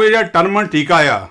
ਉਹ ਜਿਹੜਾ ਟਰਮਨ ਟੀਕਾ ਆ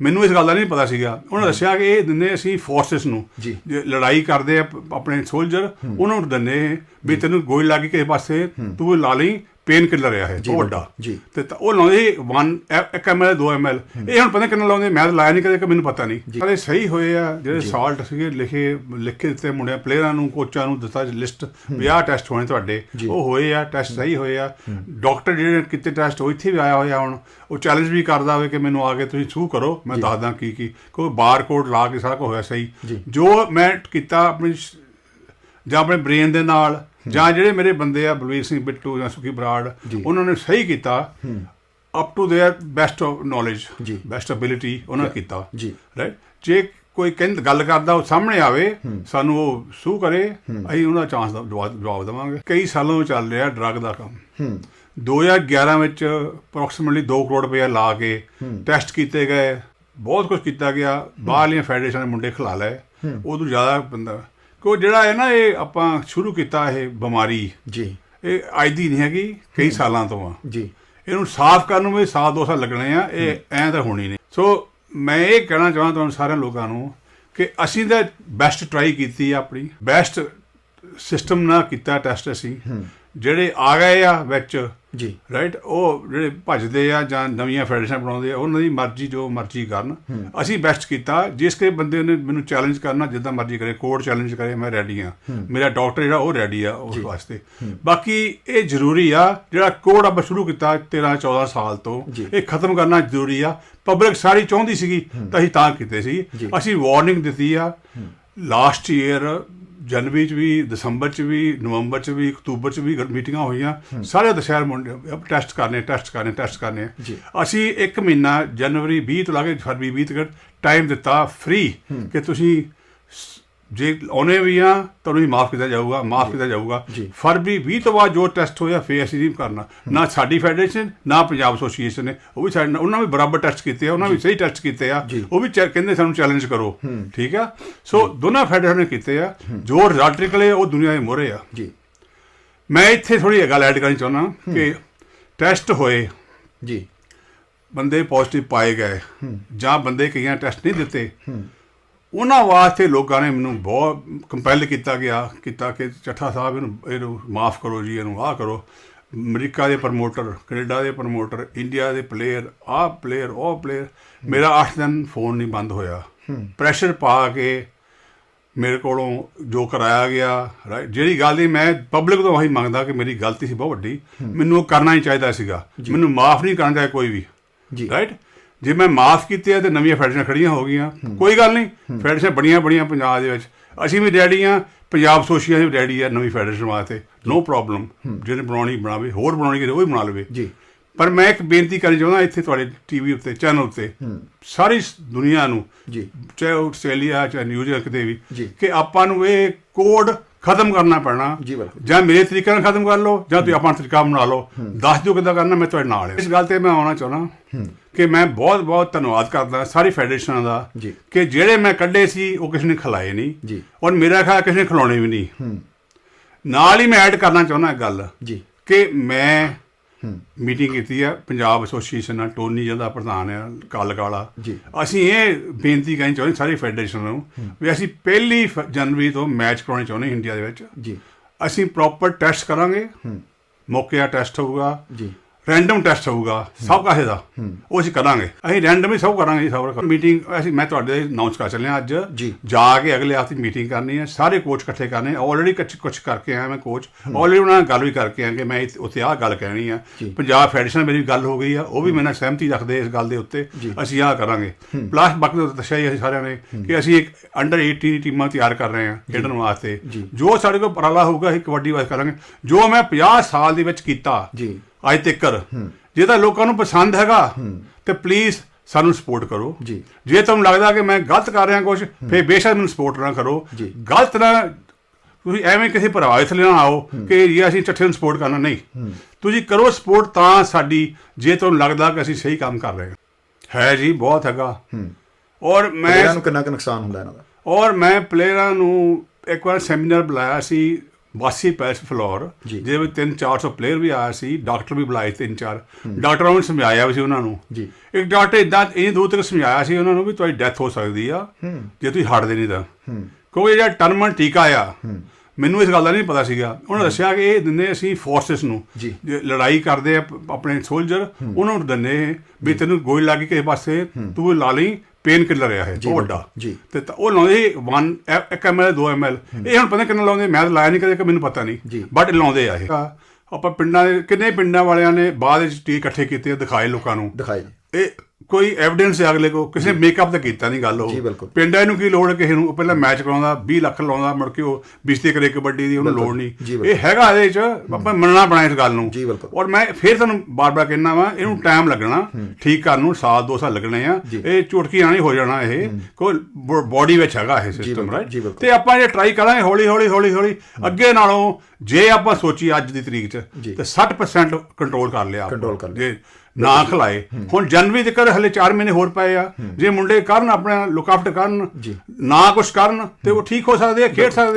ਮੈਨੂੰ ਇਸ ਗੱਲ ਦਾ ਨਹੀਂ ਪਤਾ ਸੀਗਾ। ਉਹਨਾਂ ਦੱਸਿਆ ਕਿ ਇਹ ਦਿੰਦੇ ਅਸੀਂ ਫੋਰਸਸ ਨੂੰ। ਜੀ। ਲੜਾਈ ਕਰਦੇ ਆ ਆਪਣੇ ਸੋਲਜਰ ਉਹਨਾਂ ਨੂੰ ਦਿੰਦੇ ਵੀ ਤੈਨੂੰ ਗੋਲੀ ਲੱਗੀ ਕਿਸੇ ਪਾਸੇ ਤੂੰ ਲਾ ਲਈ ਪੇਨ ਕਿਲਰ ਆ ਇਹ ਉਹ ਵੱਡਾ। ਤੇ ਉਹ ਲਾਉਂਦੇ 1 1 ml 2 ml ਇਹ ਹੁਣ ਪਤਾ ਕਿੰਨਾ ਲਾਉਂਦੇ ਮੈਂ ਤਾਂ ਲਾਇਆ ਨਹੀਂ ਕਦੇ ਕਿ ਮੈਨੂੰ ਪਤਾ ਨਹੀਂ। ਸਾਰੇ ਸਹੀ ਹੋਏ ਆ ਜਿਹੜੇ ਸਾਲਟ ਸੀਗੇ ਲਿਖੇ ਲਿਖ ਦਿੱਤੇ ਮੁੰਡਿਆਂ ਪਲੇਅਰਾਂ ਨੂੰ ਕੋਚਾਂ ਨੂੰ ਦਿੱਤਾ ਲਿਸਟ ਵੀ ਆਹ ਟੈਸਟ ਹੋਣੇ ਤੁਹਾਡੇ। ਉਹ ਹੋਏ ਆ ਟੈਸਟ ਸਹੀ ਹੋਏ ਆ। ਡਾਕਟਰ ਜਿਹੜੇ ਕਿਤੇ ਟੈਸਟ ਉਹ ਇੱਥੇ ਵੀ ਆਇਆ ਹੋਇਆ ਹੁਣ। ਉਹ ਚੈਲੰਜ ਵੀ ਕਰਦਾ ਹੋਵੇ ਕਿ ਮੈਨੂੰ ਆ ਕੇ ਤੁਸੀਂ ਸ਼ੂ ਕਰੋ ਮੈਂ ਦੱਸਦਾ ਕੀ ਕੀ। ਕੋਈ ਬਾਰ ਕੋਡ ਲਾ ਕੇ ਸਾਰਾ ਕੁਝ ਹੋਇਆ ਸਹੀ। ਜੋ। ਮੈਂ ਕੀਤਾ ਆਪਣੀ ਜਾਂ ਆਪਣੇ ਬ੍ਰੇਨ ਦੇ ਨਾਲ ਜਾਂ ਜਿਹੜੇ ਮੇਰੇ ਬੰਦੇ ਆ ਬਲਵੀਰ ਸਿੰਘ ਬਿੱਟੂ ਜਾਂ ਸੁਖੀ ਬਰਾੜ ਉਹਨਾਂ ਨੇ ਸਹੀ ਕੀਤਾ up to their best of knowledge ਜੀ। ਬੈਸਟ ਐਬਿਲਿਟੀ ਉਹਨਾਂ ਨੇ ਕੀਤਾ ਜੀ। ਰਾਈਟ ਜੇ ਕੋਈ ਕਹਿੰਦ ਗੱਲ ਕਰਦਾ ਉਹ ਸਾਹਮਣੇ ਆਵੇ ਸਾਨੂੰ ਉਹ ਸੂ ਕਰੇ ਅਸੀਂ ਉਹਦਾ ਚਾਂਸ ਦਾ ਜਵਾਬ ਜਵਾਬ ਦੇਵਾਂਗੇ ਕਈ ਸਾਲਾਂ ਤੋਂ ਚੱਲ ਰਿਹਾ ਡਰੱਗ ਦਾ ਕੰਮ ਹੂੰ 2011 ਵਿੱਚ ਅਪਰੋਕਸੀਮੇਟਲੀ 2 ਕਰੋੜ ਰੁਪਏ ਲਾ ਕੇ ਟੈਸਟ ਕੀਤੇ ਗਏ ਬਹੁਤ ਕੁਝ ਕੀਤਾ ਗਿਆ ਬਾਹਰਲੀਆਂ ਫੈਡਰੇਸ਼ਨ ਦੇ ਮੁੰਡੇ ਖਿਲਾ ਲਏ ਉਦੋਂ ਜ਼ਿਆਦਾ ਬੰਦਾ ਕੋ ਜਿਹੜਾ ਹੈ ਨਾ ਇਹ ਆਪਾਂ ਸ਼ੁਰੂ ਕੀਤਾ ਇਹ ਬਿਮਾਰੀ। ਜੀ। ਇਹ ਅੱਜ ਦੀ ਨਹੀਂ ਹੈਗੀ ਕਈ ਸਾਲਾਂ ਤੋਂ ਆ। ਜੀ। ਇਹਨੂੰ ਸਾਫ਼ ਕਰਨ ਨੂੰ ਵੀ ਸਾਲ ਦੋ ਸਾਲ ਲੱਗਣੇ ਆ ਇਹ ਐਂ ਤਾਂ ਹੋਣੀ ਨਹੀਂ। ਸੋ ਮੈਂ ਇਹ ਕਹਿਣਾ ਚਾਹੁੰਦਾ ਤੁਹਾਨੂੰ ਸਾਰਿਆਂ ਲੋਕਾਂ ਨੂੰ ਕਿ ਅਸੀਂ ਤਾਂ ਬੈਸਟ ਟਰਾਈ ਕੀਤੀ ਆ ਆਪਣੀ ਬੈਸਟ ਸਿਸਟਮ ਨਾਲ ਕੀਤਾ ਟੈਸਟ ਅਸੀਂ। ਜਿਹੜੇ ਆ ਗਏ ਆ ਵਿੱਚ ਜੀ। ਰਾਈਟ ਉਹ ਜਿਹੜੇ ਭੱਜਦੇ ਆ ਜਾਂ ਨਵੀਆਂ ਫੈਡਰੇਸ਼ਨ ਬਣਾਉਂਦੇ ਆ ਉਹਨਾਂ ਦੀ ਮਰਜ਼ੀ ਜੋ ਮਰਜ਼ੀ ਕਰਨ। ਅਸੀਂ ਬੈਸਟ ਕੀਤਾ ਜਿਸ ਕੇ ਬੰਦੇ ਨੇ ਮੈਨੂੰ ਚੈਲੰਜ ਕਰਨਾ ਜਿੱਦਾਂ ਮਰਜ਼ੀ ਕਰੇ ਕੋਰਟ ਚੈਲੰਜ ਕਰੇ ਮੈਂ ਰੈਡੀ ਆ। ਮੇਰਾ ਡਾਕਟਰ ਜਿਹੜਾ ਉਹ ਰੈਡੀ ਆ ਉਸ ਵਾਸਤੇ। ਬਾਕੀ ਇਹ ਜ਼ਰੂਰੀ ਆ ਜਿਹੜਾ ਕੋਡ ਆਪਾਂ ਸ਼ੁਰੂ ਕੀਤਾ 13 14 ਸਾਲ ਤੋਂ। ਇਹ ਖਤਮ ਕਰਨਾ ਜ਼ਰੂਰੀ ਆ। ਪਬਲਿਕ ਸਾਰੀ ਚਾਹੁੰਦੀ ਸੀਗੀ ਤਾਂ ਅਸੀਂ ਤਾਂ ਕੀਤੇ ਸੀ। ਅਸੀਂ ਵਾਰਨਿੰਗ ਦਿੱਤੀ ਆ। ਲਾਸਟ ਈਅਰ ਜਨਵਰੀ ਚ ਵੀ ਦਸੰਬਰ ਚ ਵੀ ਨਵੰਬਰ ਚ ਵੀ ਅਕਤੂਬਰ ਚ ਵੀ ਮੀਟਿੰਗਾਂ ਹੋਈਆਂ। ਸਾਰੇ ਦਸ਼ਹਿਰ ਮੁੰਡੇ ਟੈਸਟ ਕਰਨੇ ਟੈਸਟ ਕਰਨੇ ਟੈਸਟ ਕਰਨੇ। ਅਸੀਂ ਇੱਕ ਮਹੀਨਾ ਜਨਵਰੀ 20 ਤੋਂ ਲਾ ਕੇ ਫਰਵਰੀ 20 ਤੱਕ ਟਾਈਮ ਦਿੱਤਾ ਫ੍ਰੀ ਕਿ ਤੁਸੀਂ ਜੇ ਆਉਣੇ ਵੀ ਆ ਤੁਹਾਨੂੰ ਹੀ ਮਾਫ ਕੀਤਾ ਜਾਊਗਾ ਮਾਫ ਕੀਤਾ ਜਾਊਗਾ। ਫਰਵਰੀ 20 ਤੋਂ ਬਾਅਦ ਜੋ ਟੈਸਟ ਹੋਇਆ ਫੇਰ ਅਸੀਂ ਨਹੀਂ ਕਰਨਾ। ਨਾ ਸਾਡੀ ਫੈਡਰੇਸ਼ਨ ਨਾ ਪੰਜਾਬ ਐਸੋਸੀਏਸ਼ਨ ਨੇ। ਉਹ ਵੀ ਸਾਡੇ ਨਾਲ ਉਹਨਾਂ ਵੀ ਬਰਾਬਰ ਟੈਸਟ ਕੀਤੇ ਆ ਉਹਨਾਂ ਵੀ ਸਹੀ ਟੈਸਟ ਕੀਤੇ ਆ। ਉਹ ਵੀ ਕਹਿੰਦੇ ਸਾਨੂੰ ਚੈਲੰਜ ਕਰੋ। ਠੀਕ ਆ? ਸੋ ਦੋਨਾਂ ਫੈਡਰੇਸ਼ਨ ਨੇ ਕੀਤੇ ਆ। ਜੋ ਰਿਜ਼ਲਟ ਨਿਕਲੇ ਉਹ ਦੁਨੀਆ ਦੇ ਮੋਹਰੇ ਆ। ਜੀ। ਮੈਂ ਇੱਥੇ ਥੋੜੀ ਗੱਲ ਐਡ ਕਰਨੀ ਚਾਹੁੰਦਾ ਕਿ ਟੈਸਟ ਹੋਏ। ਜੀ। ਬੰਦੇ ਪੋਜ਼ਿਟਿਵ ਪਾਏ ਗਏ। ਜਾਂ ਬੰਦੇ ਕਈਆਂ ਟੈਸਟ ਨਹੀਂ ਦਿੱਤੇ। ਉਹਨਾਂ ਵਾਸਤੇ ਲੋਕਾਂ ਨੇ ਮੈਨੂੰ ਬਹੁਤ ਕੰਪੈਲ ਕੀਤਾ ਗਿਆ ਕੀਤਾ ਕਿ ਚੱਠਾ ਸਾਹਿਬ ਇਹਨੂੰ ਇਹਨੂੰ ਮਾਫ ਕਰੋ ਜੀ ਇਹਨੂੰ ਆਹ ਕਰੋ। ਅਮਰੀਕਾ ਦੇ ਪ੍ਰਮੋਟਰ ਕੈਨੇਡਾ ਦੇ ਪ੍ਰਮੋਟਰ ਇੰਡੀਆ ਦੇ ਪਲੇਅਰ ਆਹ ਪਲੇਅਰ ਉਹ ਪਲੇਅਰ ਮੇਰਾ 8 ਦਿਨ ਫੋਨ ਨਹੀਂ ਬੰਦ ਹੋਇਆ। ਪ੍ਰੈਸ਼ਰ ਪਾ ਕੇ ਮੇਰੇ ਕੋਲੋਂ ਜੋ ਕਰਾਇਆ ਗਿਆ ਰਾਈਟ ਜਿਹੜੀ ਗੱਲ ਦੀ ਮੈਂ ਪਬਲਿਕ ਤੋਂ ਉਹੀ ਮੰਗਦਾ ਕਿ ਮੇਰੀ ਗਲਤੀ ਸੀ ਬਹੁਤ ਵੱਡੀ। ਮੈਨੂੰ ਉਹ ਕਰਨਾ ਹੀ ਚਾਹੀਦਾ ਸੀਗਾ। ਮੈਨੂੰ ਮਾਫ ਨਹੀਂ ਕਰਨਾ ਚਾਹੀਦਾ ਕੋਈ ਵੀ। ਜੀ। ਰਾਈਟ ਜੇ ਮੈਂ ਮਾਫ ਕੀਤੇ ਆ ਤੇ ਨਵੀਆਂ ਫੈਡਰੇਸ਼ਨ ਖੜੀਆਂ ਹੋ ਗਈਆਂ। ਕੋਈ ਗੱਲ ਨਹੀਂ ਫੈਡਰੇਸ਼ਨ ਬੜੀਆਂ ਬੜੀਆਂ ਪੰਜਾਬ ਦੇ ਵਿੱਚ। ਅਸੀਂ ਵੀ ਰੈਡੀ ਆ ਪੰਜਾਬ ਐਸੋਸੀਏਸ਼ਨ ਵੀ ਰੈਡੀ ਆ ਨਵੀਂ ਫੈਡਰੇਸ਼ਨ ਵਾਸਤੇ। ਨੋ ਪ੍ਰੋਬਲਮ ਜਿਹਨੇ ਬਣਾਉਣੀ ਬਣਾਵੇ। ਹੋਰ ਬਣਾਉਣੀ ਕਿਤੇ ਉਹ ਵੀ ਬਣਾ ਲਵੇ। ਜੀ। ਪਰ ਮੈਂ ਇੱਕ ਬੇਨਤੀ ਕਰਨੀ ਚਾਹੁੰਦਾ ਇੱਥੇ ਤੁਹਾਡੇ ਟੀਵੀ ਉੱਤੇ ਚੈਨਲ ਉੱਤੇ। ਸਾਰੀ ਦੁਨੀਆ ਨੂੰ ਜੀ। ਚਾਹੇ ਆਸਟ੍ਰੇਲੀਆ ਚਾਹੇ ਨਿਊਜ਼ੀਲੈਂਡ ਕਿਤੇ ਵੀ। ਕਿ ਆਪਾਂ ਨੂੰ ਇਹ ਕੋਡ ਖਤਮ ਕਰਨਾ ਪੈਣਾ। ਜੀ, ਬਿਲਕੁਲ। ਜਾਂ ਮੇਰੇ ਤਰੀਕੇ ਨਾਲ ਖਤਮ ਕਰ ਲਓ ਜਾਂ ਤੁਸੀਂ ਆਪਣਾ ਤਰੀਕਾ ਬਣਾ ਲਓ। ਦੱਸ ਦਿਓ ਕਿੱਦਾਂ ਕਰਨਾ ਮੈਂ ਤੁਹਾਡੇ ਨਾਲ ਇਸ ਗੱਲ ਤੇ ਮੈਂ ਆਉਣਾ ਚਾਹੁੰਦਾ। ਕਿ ਮੈਂ ਬਹੁਤ ਬਹੁਤ ਧੰਨਵਾਦ ਕਰਦਾ ਸਾਰੀ ਫੈਡਰੇਸ਼ਨਾਂ ਦਾ ਜੀ। ਕਿ ਜਿਹੜੇ ਮੈਂ ਕੱਢੇ ਸੀ ਉਹ ਕਿਸੇ ਨੇ ਖਿਲਾਏ ਨਹੀਂ। ਜੀ। ਔਰ ਮੇਰਾ ਖਿਆਲ ਕਿਸੇ ਨੇ ਖਿਲਾਉਣੇ ਵੀ ਨਹੀਂ। ਨਾਲ ਹੀ ਮੈਂ ਐਡ ਕਰਨਾ ਚਾਹੁੰਦਾ ਇੱਕ ਗੱਲ ਜੀ। ਕਿ ਮੈਂ ਮੀਟਿੰਗ ਕੀਤੀ ਆ ਪੰਜਾਬ ਐਸੋਸੀਏਸ਼ਨ ਨਾਲ ਟੋਨੀ ਜਿਹਦਾ ਪ੍ਰਧਾਨ ਆ ਕੱਲ ਕਾਲਾ ਜੀ। ਅਸੀਂ ਇਹ ਬੇਨਤੀ ਕਰਨੀ ਚਾਹੁੰਦੇ ਸਾਰੀ ਫੈਡਰੇਸ਼ਨ ਨੂੰ ਵੀ ਅਸੀਂ ਪਹਿਲੀ ਜਨਵਰੀ ਤੋਂ ਮੈਚ ਕਰਾਉਣੇ ਚਾਹੁੰਦੇ ਇੰਡੀਆ ਦੇ ਵਿੱਚ। ਜੀ। ਅਸੀਂ ਪ੍ਰੋਪਰ ਟੈਸਟ ਕਰਾਂਗੇ। ਮੌਕੇ ਆ ਟੈਸਟ ਹੋਊਗਾ। ਜੀ। ਰੈਂਡਮ ਟੈਸਟ ਹੋਊਗਾ ਸਭ ਕਾਹੇ ਦਾ। ਉਹ ਅਸੀਂ ਕਰਾਂਗੇ। ਅਸੀਂ ਰੈਂਡਮ ਹੀ ਸਭ ਕਰਾਂਗੇ ਜੀ ਸਭ ਮੀਟਿੰਗ ਅਸੀਂ ਮੈਂ ਤੁਹਾਡੇ ਅਨਾਉਂਸ ਕਰ ਚੱਲਿਆ ਅੱਜ। ਜੀ। ਕੇ ਅਗਲੇ ਹਫ਼ਤੇ ਮੀਟਿੰਗ ਕਰਨੀ ਹੈ। ਸਾਰੇ ਕੋਚ ਇਕੱਠੇ ਕਰਨੇ ਆਲਰੇਡੀ ਕੁਝ ਕੁਝ ਕਰਕੇ ਆਇਆ ਮੈਂ ਕੋਚ ਆਲਰੇਡੀ ਉਹਨਾਂ ਨਾਲ ਗੱਲ ਵੀ ਕਰਕੇ ਆਇਆ ਕਿ ਮੈਂ ਉੱਥੇ ਆਹ ਗੱਲ ਕਹਿਣੀ ਆ। ਪੰਜਾਬ ਫੈਡਰੇਸ਼ਨ ਮੇਰੀ ਗੱਲ ਹੋ ਗਈ ਆ। ਉਹ ਵੀ ਮੇਰੇ ਨਾਲ ਸਹਿਮਤੀ ਰੱਖਦੇ ਇਸ ਗੱਲ ਦੇ ਉੱਤੇ। ਅਸੀਂ ਆਹ ਕਰਾਂਗੇ। ਪਲੱਸ ਬਾਕੀ ਤਾਂ ਦੱਸਿਆ ਹੀ ਅਸੀਂ ਸਾਰਿਆਂ ਨੇ ਕਿ ਅਸੀਂ ਇੱਕ ਅੰਡਰ 18 ਟੀਮਾਂ ਤਿਆਰ ਕਰ ਰਹੇ ਹਾਂ ਖੇਡਣ ਵਾਸਤੇ। ਜੀ। ਸਾਡੇ ਕੋਲ ਉਪਰਾਲਾ ਹੋਊਗਾ ਅਸੀਂ ਕਬੱਡੀ ਵਾਸਤੇ ਕਰਾਂਗੇ। ਜੋ ਮੈਂ 50 ਸਾਲ ਦੇ ਵਿੱਚ ਕੀਤਾ ਜੀ। ਅੱਜ ਤੱਕਰ ਜੇ ਤਾਂ ਲੋਕਾਂ ਨੂੰ ਪਸੰਦ ਹੈਗਾ ਤੇ ਪਲੀਜ਼ ਸਾਨੂੰ ਸਪੋਰਟ ਕਰੋ। ਜੀ। ਜੇ ਤੁਹਾਨੂੰ ਲੱਗਦਾ ਕਿ ਮੈਂ ਗਲਤ ਕਰ ਰਿਹਾ ਕੁਝ ਫੇਰ ਬੇਸ਼ੱਕ ਮੈਨੂੰ ਸਪੋਰਟ ਨਾ ਕਰੋ। ਗਲਤ ਨਾ ਤੁਸੀਂ ਐਵੇਂ ਕਿਸੇ ਪ੍ਰਭਾਵ ਥੱਲੇ ਨਾ ਆਓ ਕਿ ਜੀ ਅਸੀਂ ਚੱਠੇ ਨੂੰ ਸਪੋਰਟ ਕਰਨਾ ਨਹੀਂ। ਤੁਸੀਂ ਕਰੋ ਸਪੋਰਟ ਤਾਂ ਸਾਡੀ ਜੇ ਤੁਹਾਨੂੰ ਲੱਗਦਾ ਕਿ ਅਸੀਂ ਸਹੀ ਕੰਮ ਕਰ ਰਹੇ ਹਾਂ। ਹੈ ਜੀ ਬਹੁਤ ਹੈਗਾ। ਔਰ ਮੈਂ ਨੂੰ ਕਿੰਨਾ ਕੁ ਨੁਕਸਾਨ ਹੁੰਦਾ ਇਹਨਾਂ ਦਾ? ਔਰ ਮੈਂ ਪਲੇਅਰਾਂ ਨੂੰ ਇੱਕ ਵਾਰ ਸੈਮੀਨਾਰ ਬੁਲਾਇਆ ਸੀ ਵਾਸੀ ਪੈਲਸ ਫਲੋਰ। ਜਿਹਦੇ ਵਿੱਚ 3-400 ਪਲੇਅਰ ਵੀ ਆਇਆ ਸੀ ਡਾਕਟਰ ਵੀ ਬੁਲਾਏ ਤਿੰਨ ਚਾਰ। ਡਾਕਟਰਾਂ ਨੇ ਸਮਝਾਇਆ ਵੀ ਸੀ ਉਹਨਾਂ ਨੂੰ। ਜੀ। ਇੱਕ ਡਾਕਟਰ ਇਦਾਂ ਇਹ ਦੂਰ ਤੱਕ ਸਮਝਾਇਆ ਸੀ ਉਹਨਾਂ ਨੂੰ ਵੀ ਤੁਹਾਡੀ ਡੈਥ ਹੋ ਸਕਦੀ ਆ ਜੇ ਤੁਸੀਂ ਹਟਦੇ ਨਹੀਂ ਤਾਂ। ਕਿਉਂਕਿ ਜਿਹੜਾ ਟਰਮਨ ਟੀਕਾ ਆ ਮੈਨੂੰ ਇਸ ਗੱਲ ਦਾ ਨਹੀਂ ਪਤਾ ਸੀਗਾ। ਉਹਨਾਂ ਦੱਸਿਆ ਕਿ ਇਹ ਦਿੰਦੇ ਅਸੀਂ ਫੋਰਸਸ ਨੂੰ। ਲੜਾਈ ਕਰਦੇ ਆ ਆਪਣੇ ਸੋਲਜਰ ਉਹਨਾਂ ਨੂੰ ਦਿੰਦੇ ਵੀ ਤੈਨੂੰ ਗੋਲੀ ਲੱਗੀ ਕਿਸੇ ਪਾਸੇ ਤੂੰ ਲਾ ਲਈ ਪੇਨ ਕਿਲਰ ਆ ਇਹ ਉਹ ਵੱਡਾ। ਜੀ। ਤੇ ਤਾਂ ਉਹ ਲਾਉਂਦੇ 1 1 ml 2 ml ਇਹ ਹੁਣ ਪਤਾ ਕਿੰਨਾ ਲਾਉਂਦੇ ਮੈਂ ਤਾਂ ਲਾਇਆ ਨਹੀਂ ਕਦੇ ਕਿ ਮੈਨੂੰ ਪਤਾ। ਨਹੀਂ ਬਟ ਲਾਉਂਦੇ ਆ ਇਹ। ਆਪਾਂ ਪਿੰਡਾਂ ਦੇ ਕਿੰਨੇ ਪਿੰਡਾਂ ਵਾਲਿਆਂ ਨੇ ਬਾਅਦ ਵਿੱਚ ਟੀ ਇਕੱਠੇ ਕੀਤੇ ਦਿਖਾਏ ਲੋਕਾਂ ਨੂੰ। ਦਿਖਾਈ ਜੀ। ਇਹ ਕੋਈ ਐਵੀਡੈਂਸ ਹੈ ਅਗਲੇ ਕੋ ਕਿਸੇ ਮੇਕਅਪ ਤਾਂ ਕੀਤਾ ਨਹੀਂ ਗੱਲ ਉਹ। ਪਿੰਡਾਂ ਨੂੰ ਕੀ ਲੋੜ ਹੈ ਕਿਸੇ ਨੂੰ ਪਹਿਲਾਂ ਮੈਚ ਕਰਾਉਂਦਾ 20 ਲੱਖ ਲਾਉਂਦਾ ਮੁੜ ਕੇ ਉਹ ਬਿਸਤੀ ਕਰੇ ਕਬੱਡੀ ਦੀ ਉਹਨੂੰ ਲੋੜ ਨਹੀਂ। ਇਹ ਹੈਗਾ ਇਹਦੇ ਚ ਆਪਾਂ ਮੰਨਣਾ ਪੈਣਾ ਇਸ ਗੱਲ ਨੂੰ। ਔਰ ਮੈਂ ਫੇਰ ਤੁਹਾਨੂੰ ਬਾਰ-ਬਾਰ ਕਹਿਣਾ ਵਾ ਇਹਨੂੰ ਟਾਈਮ ਲੱਗਣਾ ਠੀਕ ਕਰਨ ਨੂੰ ਸਾਲ ਦੋ ਸਾਲ ਲੱਗਣੇ ਆ। ਇਹ ਚੁਟਕੀ ਆਣੀ ਹੋ ਜਾਣਾ ਇਹ ਕੋਈ ਬੋਡੀ ਵਿੱਚ ਹੈਗਾ ਇਹ ਸਿਸਟਮ ਰਾਈਟ। ਤੇ ਆਪਾਂ ਜੇ ਟਰਾਈ ਕਰਾਂਗੇ ਹੌਲੀ ਹੌਲੀ ਹੌਲੀ ਹੌਲੀ ਅੱਗੇ ਨਾਲੋਂ ਜੇ ਆਪਾਂ ਸੋਚੀ ਅੱਜ ਦੀ ਤਰੀਕ 'ਚ। ਤੇ 60% ਕੰਟਰੋਲ ਕਰ ਲਿਆ। Control ਕਰ ਲਿਆ। ਨਾ ਖਲਾਏ ਹੁਣ ਜਨਵਰੀ ਤੱਕ ਹਲੇ 4 ਮਹੀਨੇ ਹੋਰ ਪਏ ਆ ਜੇ ਮੁੰਡੇ ਕਰਨ ਆਪਣਾ ਲੁੱਕ ਆਫਟ ਕਰਨ। ਨਾ ਕੁਝ ਕਰਨ ਤੇ ਉਹ ਠੀਕ ਹੋ ਸਕਦੇ ਆ ਖੇਡ ਸਕਦੇ ਆ।